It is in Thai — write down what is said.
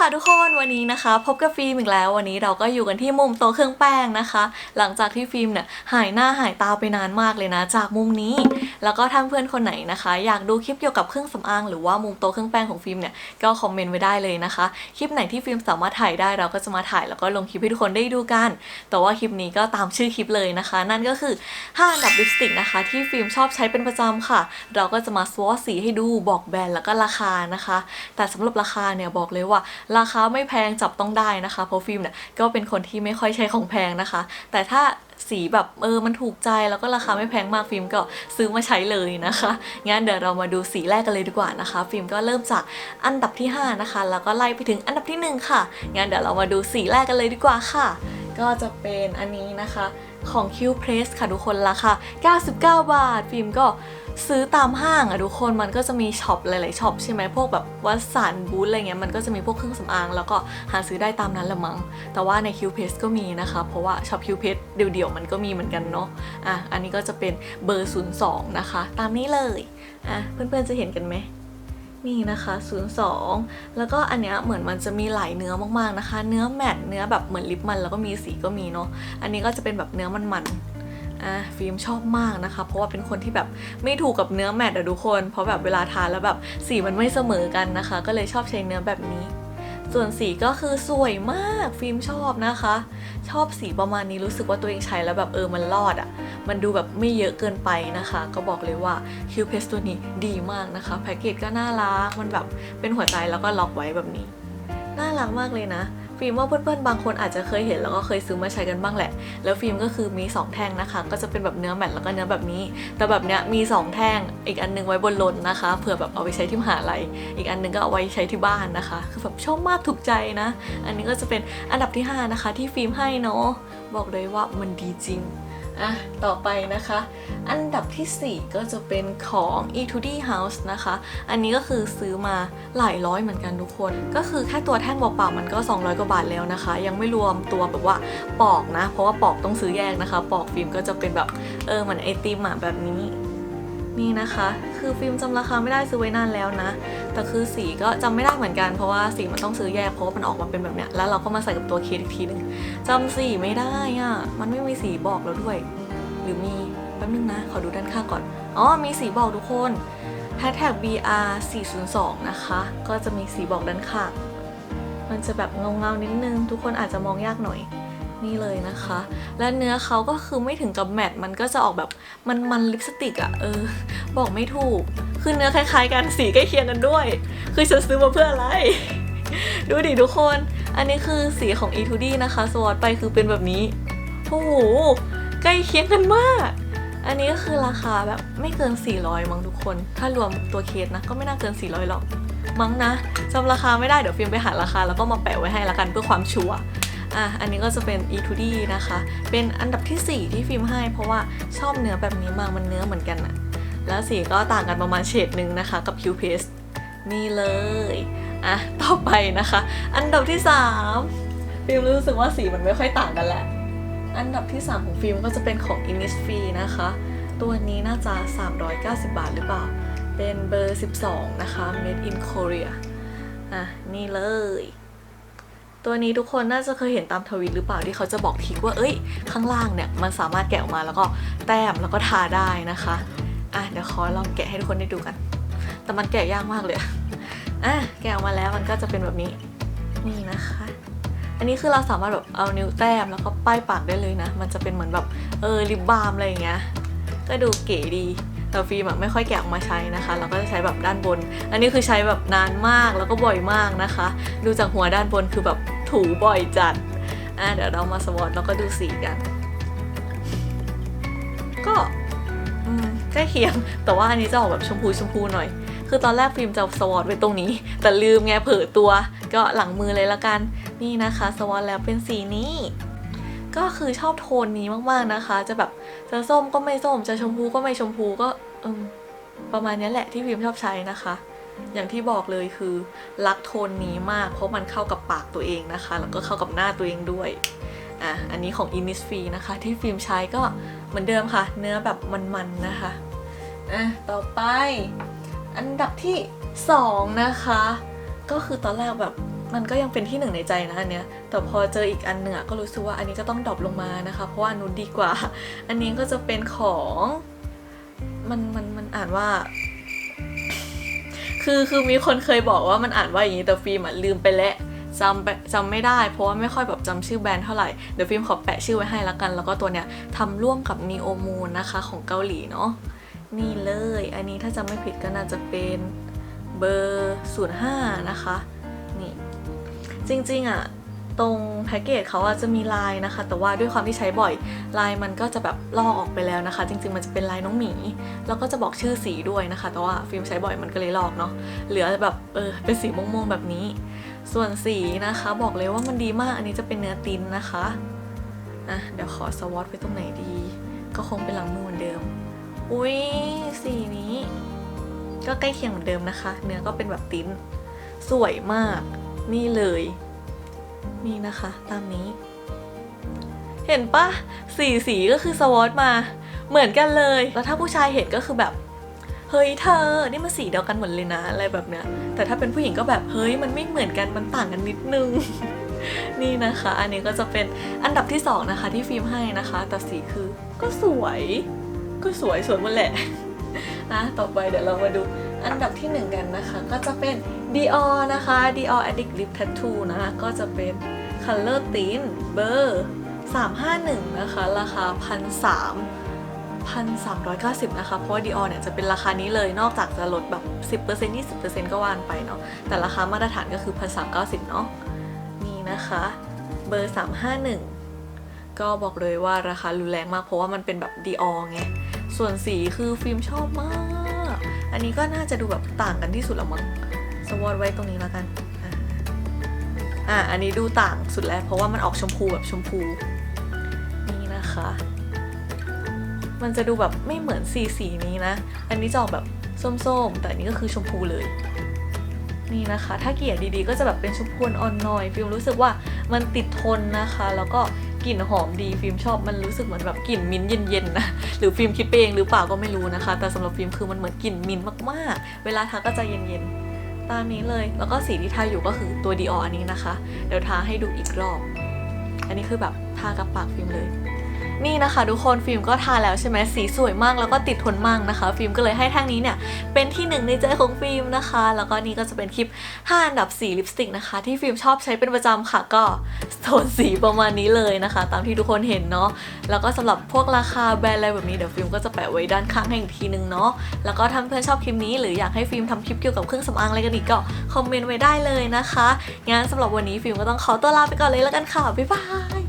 ค่ะทุกคนวันนี้นะคะ พบกับฟิล์มอีกแล้ววันนี้เราก็อยู่กันที่มุมโต๊ะเครื่องแป้งนะคะ หลังจากที่ฟิล์มเนี่ยหายหน้าหายตาไปนานมากเลยนะ จากมุมนี้ แล้วก็ถ้านเพื่อนคนไหนนะคะ อยากดูคลิปเกี่ยวกับเครื่องสำอางหรือว่ามุมโต๊ะเครื่องแป้งของฟิล์มเนี่ยก็คอมเมนต์ไว้ได้เลยนะคะ คลิปไหนที่ฟิล์มสามารถถ่ายได้เราก็จะมาถ่ายแล้วก็ลงคลิปให้ทุกคนได้ดูกัน แต่ว่าคลิปนี้ก็ตามชื่อคลิปเลยนะคะ นั่นก็คือ5อันดับลิปสติกนะคะที่ฟิล์มชอบใช้เป็นประจำค่ะ เราก็จะมาสวอตสีให้ดูบอกแบรนด์แล้วก็ราคานะคะ แต่สำหรับราคาเนี่ยบอกเลยว่าราคาไม่แพงจับต้องได้นะคะเพราะฟิล์มเนี่ยก็เป็นคนที่ไม่ค่อยใช้ของแพงนะคะ แต่ถ้าสีแบบเออมันถูกใจแล้วก็ราคาไม่แพงมากฟิล์มก็ซื้อมาใช้เลยนะคะงั้นเดี๋ยวเรามาดูสีแรกกันเลยดีกว่านะคะ ฟิล์มก็เริ่มจากอันดับที่ 5 นะคะ แล้วก็ไล่ไปถึงอันดับที่ 1 ค่ะงั้นเดี๋ยวเรามาดูสีแรกกันเลยดีกว่าค่ะ ก็จะเป็นอันนี้นะคะของ Q Press ค่ะทุกคนราคา 99 บาท ฟิล์มก็ ซื้อตามห้างอะทุกคนมันก็จะมีช็อปหลายๆช็อปใช่ไหมพวกแบบวัสันบูธอะไรเงี้ยมันก็จะมีพวกเครื่องสำอางแล้วก็หาซื้อได้ตามนั้นละมั้งแต่ว่าใน Q Press ก็มีนะคะ เพราะว่าช็อป Q Press เดี่ยวๆมันก็มีเหมือนกันเนาะอะอันนี้ก็จะเป็นเบอร์ 02 นะคะ ตามนี้เลยอะเพื่อนๆจะเห็นกันไหมนี่นะคะ 02 แล้วก็อันเนี้ยเหมือนมันจะมีหลายเนื้อมากๆนะคะ เนื้อแมตต์เนื้อแบบเหมือนลิปมันแล้วก็มีสีก็มีเนาะอันนี้ก็จะเป็นแบบเนื้อมันๆ อะฟิล์มชอบมากนะคะ เพราะว่าเป็นคนที่แบบไม่ถูกกับเนื้อแมตต์อะทุกคน เพราะแบบเวลาทานแล้วแบบสีมันไม่เสมอกันนะคะ ก็เลยชอบใช้เนื้อแบบนี้ ส่วนสีก็คือสวยมากฟิล์มชอบนะคะ ชอบสีประมาณนี้รู้สึกว่าตัวเองใช้แล้วแบบเออมันรอดอะมันดูแบบไม่เยอะเกินไปนะคะ ก็บอกเลยว่า Q p a s t ตัวนี้ดีมากนะคะแพ็กเกจก็น่ารักมันแบบเป็นหัวใจแล้วก็ล็อกไว้แบบนี้ น่ารักมากเลยนะ ฟิล์มว่าเพื่อนๆบางคนอาจจะเคยเห็นแล้วก็เคยซื้อมาใช้กันบ้างแหละ แล้วฟิล์มก็คือมี 2 แท่งนะคะ ก็จะเป็นแบบเนื้อแมตแล้วก็เนื้อแบบนี้ แต่แบบเนี้ยมี 2 แท่ง อีกอันนึงไว้บนรถนะคะ เผื่อแบบเอาไปใช้ที่มหาลัย อีกอันนึงก็เอาไว้ใช้ที่บ้านนะคะ คือแบบชอบมากถูกใจนะ อันนี้ก็จะเป็นอันดับที่ 5 นะคะ ที่ฟิล์มให้เนาะ บอกเลยว่ามันดีจริง อะต่อไปนะคะ อันดับทีสี่4 ก็จะเป็นของ E2D House นะคะ อันนี้ก็คือซื้อมาหลายร้อยเหมือนกันทุกคน ก็คือแค่ตัวแท่งเปล่าๆมันก็ 200 กว่าบาทแล้วนะคะ ยังไม่รวมตัวแบบว่าปอกนะ เพราะว่าปอกต้องซื้อแยกนะคะ ปอกฟิล์มก็จะเป็นแบบเออเหมือนไอติมอะแบบนี้ นี่นะคะ คือฟิล์มจำราคาไม่ได้ซื้อไว้นานแล้วนะ แต่คือสีก็จำไม่ได้เหมือนกันเพราะว่าสีมันต้องซื้อแยกเพราะว่ามันออกมาเป็นแบบเนี้ยแล้วเราก็มาใส่กับตัวเคสอีกทีนึงจำสีไม่ได้อะมันไม่มีสีบอกแล้วด้วย หรือมีแป๊บนึงนะ ขอดูด้านข้างก่อนอ๋อมีสีบอกทุกคน hashtag BR 402นะคะ ก็จะมีสีบอกด้านข้าง มันจะแบบเงาเงาๆนิดนึง ทุกคนอาจจะมองยากหน่อย นี่เลยนะคะ และเนื้อเขาก็คือไม่ถึงกับแมตต์มันก็จะออกแบบมันมันลิปสติกอะเออ บอกไม่ถูก คือเนื้อคล้าย ๆ กันสีใกล้เคียงกันด้วย คือฉันซื้อมาเพื่ออะไร ดูดิทุกคน อันนี้คือสีของ E2D นะคะสวอตไปคือเป็นแบบนี้โอ้โหใกล้เคียงกันมากอันนี้ก็คือราคาแบบไม่เกิน 400 มั้งทุกคน ถ้ารวมตัวเคสนะ ก็ไม่น่าเกิน 400 หรอก มั้งนะจำราคาไม่ได้ เดี๋ยวฟิล์มไปหาราคา แล้วก็มาแปะไว้ให้ละกันเพื่อความชัวร์ อะอันนี้ก็จะเป็น E2D นะคะ เป็นอันดับที่ 4 ที่ฟิล์มให้ เพราะว่าชอบเนื้อแบบนี้มากมันเนื้อเหมือนกันอะแล้วสีก็ต่างกันประมาณเฉดหนึ่งนะคะ กับ Q Paste นี่เลย อะ ต่อไปนะคะ อันดับที่ 3 ฟิล์มรู้สึกว่าสีมันไม่ค่อยต่างกันแหละ อันดับที่ 3 ของฟิล์มก็จะเป็นของ Innisfree นะคะ ตัวนี้น่าจะ 390 บาทหรือเปล่า เป็นเบอร์ 12 นะคะ Made in Korea อะ นี่เลย ตัวนี้ทุกคนน่าจะเคยเห็นตามทวิตหรือเปล่าที่เขาจะบอกทิกว่าเอ้ย ข้างล่างเนี่ยมันสามารถแกะออกมาแล้วก็แต้มแล้วก็ทาได้นะคะอะเดี๋ยวขอลองแกะให้ทุกคนได้ดูกัน แต่มันแกะยากมากเลยอะแกะออกมาแล้วมันก็จะเป็นแบบนี้นี่นะคะ อันนี้คือเราสามารถแบบเอานิ้วแต้มแล้วก็ป้ายปากได้เลยนะ มันจะเป็นเหมือนแบบเออลิปบาล์มอะไรอย่างเงี้ยก็ดูเก๋ดีแต่ฟิล์มไม่ค่อยแกะออกมาใช้นะคะ เราก็จะใช้แบบด้านบน อันนี้คือใช้แบบนานมากแล้วก็บ่อยมากนะคะ ดูจากหัวด้านบนคือแบบ ถูบ่อยจัด อะเดี๋ยวเรามาสวอตแล้วก็ดูสีกัน ก็ใกล้เคียง แต่ว่าอันนี้จะออกแบบชมพูชมพูหน่อย คือตอนแรกฟิล์มจะสวอตไว้ตรงนี้ แต่ลืมไงเผลอตัว ก็หลังมือเลยละกัน นี่นะคะสวอตแล้วเป็นสีนี้ก็คือชอบโทนนี้มากๆนะคะ จะแบบจะส้มก็ไม่ส้ม จะชมพูก็ไม่ชมพูก็เอมประมาณนี้แหละที่ฟิล์มชอบใช้นะคะ อย่างที่บอกเลยคือรักโทนนี้มากเพราะมันเข้ากับปากตัวเองนะคะ แล้วก็เข้ากับหน้าตัวเองด้วยอะอันนี้ของ Innisfree นะคะ ที่ฟิล์มใช้ก็เหมือนเดิมค่ะ เนื้อแบบมันๆนะคะอะต่อไป อันดับที่ 2 นะคะ ก็คือตอนแรกแบบมันก็ยังเป็นที่หนึ่งในใจนะอันเนี้ย แต่พอเจออีกอันหนึ่งอะก็รู้สึกว่าอันนี้ก็ต้องดรอปลงมานะคะ เพราะว่านนู้นดีกว่า อันนี้ก็จะเป็นของ มันมันมันอ่านว่า คือคือมีคนเคยบอกว่ามันอ่านว่าอย่างนี้แต่ฟิล์มอะลืมไปแล้วจำจำไม่ได้ เพราะว่าไม่ค่อยแบบจำชื่อแบรนด์เท่าไหร่ เดี๋ยวฟิล์มขอแปะชื่อไว้ให้ละกัน แล้วก็ตัวเนี้ยทำร่วมกับ Neo Moon นะคะของเกาหลีเนาะนี่เลย อันนี้ถ้าจำไม่ผิดก็น่าจะเป็นเบอร์ 05 นะคะ นี่ จริงๆอะ ตรงแพ็กเกจเขาอะจะมีลายนะคะ แต่ว่าด้วยความที่ใช้บ่อยลายมันก็จะแบบลอกออกไปแล้วนะคะ จริง ๆ มันจะเป็นลายน้องหมี แล้วก็จะบอกชื่อสีด้วยนะคะ แต่ว่าฟิล์มใช้บ่อยมันก็เลยลอกเนาะเหลือแบบเออเป็นสีม่วงๆแบบนี้ ส่วนสีนะคะ บอกเลยว่ามันดีมากอันนี้จะเป็นเนื้อตินนะคะอะเดี๋ยวขอสวอตไปตรงไหนดี ก็คงเป็นหลังมือเหมือนเดิม อุ้ยสีนี้ ก็ใกล้เคียงเหมือนเดิมนะคะ เนื้อก็เป็นแบบติ้นสวยมากนี่เลย นี่นะคะ ตามนี้ เห็นปะสีสีก็คือสวอตมา เหมือนกันเลย แล้วถ้าผู้ชายเห็นก็คือแบบ เฮ้ยเธอ นี่มันสีเดียวกันหมดเลยนะ อะไรแบบเนี้ย แต่ถ้าเป็นผู้หญิงก็แบบ เฮ้ย มันไม่เหมือนกัน มันต่างกันนิดนึง นี่นะคะ อันนี้ก็จะเป็นอันดับที่สองนะคะ ที่ฟิล์มให้นะคะ แต่สีคือ ก็สวย ก็สวยสวยหมดแหละ นะ ต่อไปเดี๋ยวเรามาดู อันดับที่หนึ่งกันนะคะ ก็จะเป็น Dior นะคะ Dior Addict Lip Tattoo นะคะก็จะเป็น Color Tint เบอร์351 นะคะ ราคา 1,300 1,390 นะคะ เพราะว่า Dior เนี่ยจะเป็นราคานี้เลย นอกจากจะลดแบบ 10% 20%ก็วานไปเนาะ แต่ราคามาตรฐานก็คือ 1,390 เนาะ นี่นะคะ เบอร์ 351 ก็บอกเลยว่าราคารุนแรงมาก เพราะว่ามันเป็นแบบ Dior ไง ส่วนสีคือฟิล์มชอบมาก อันนี้ก็น่าจะดูแบบต่างกันที่สุดละมั้งสวอตไว้ตรงนี้แล้วกันอ่าอันนี้ดูต่างสุดแล้ว เพราะว่ามันออกชมพูแบบชมพู นี่นะคะ มันจะดูแบบไม่เหมือนสีสีนี้นะ อันนี้จะออกแบบส้มๆ แต่อันนี้ก็คือชมพูเลย นี่นะคะ ถ้าเกลี่ยดีๆ ก็จะแบบเป็นชมพูอ่อนหน่อยฟิลรู้สึกว่ามันติดทนนะคะ แล้วก็ กลิ่นหอมดีฟิล์มชอบมันรู้สึกเหมือนแบบกลิ่นมิ้นท์เย็นๆนะหรือฟิล์มคิดไปเองหรือเปล่าก็ไม่รู้นะคะ แต่สำหรับฟิล์มคือมันเหมือนกลิ่นมิ้นท์มากๆ เวลาทาก็จะเย็นๆตามนี้เลย แล้วก็สีที่ทาอยู่ก็คือตัวดีอออันนี้นะคะ เดี๋ยวทาให้ดูอีกรอบ อันนี้คือแบบทากับปากฟิล์มเลย นี่นะคะทุกคนฟิล์มก็ทาแล้วใช่ไหมสีสวยมากแล้วก็ติดทนมากนะคะ ฟิล์มก็เลยให้แท่งนี้เนี่ยเป็นที่หนึ่งในใจของฟิล์มนะคะ แล้วก็นี่ก็จะเป็นคลิป 5 อันดับสีลิปสติกนะคะ ที่ฟิล์มชอบใช้เป็นประจำค่ะก็โทนสีประมาณนี้เลยนะคะ ตามที่ทุกคนเห็นเนาะแล้วก็สำหรับพวกราคาแบรนด์อะไรแบบนี้เดี๋ยวฟิล์มก็จะแปะไว้ด้านข้างให้อีกทีนึงเนาะแล้วก็ถ้าเพื่อนชอบคลิปนี้ หรืออยากให้ฟิล์มทำคลิปเกี่ยวกับเครื่องสำอางอะไรกันอีกก็คอมเมนต์ไว้ได้เลยนะคะงั้นสำหรับวันนี้ฟิล์มก็ต้องขอตัวลาไปก่อนเลยแล้วกันค่ะบ๊ายบาย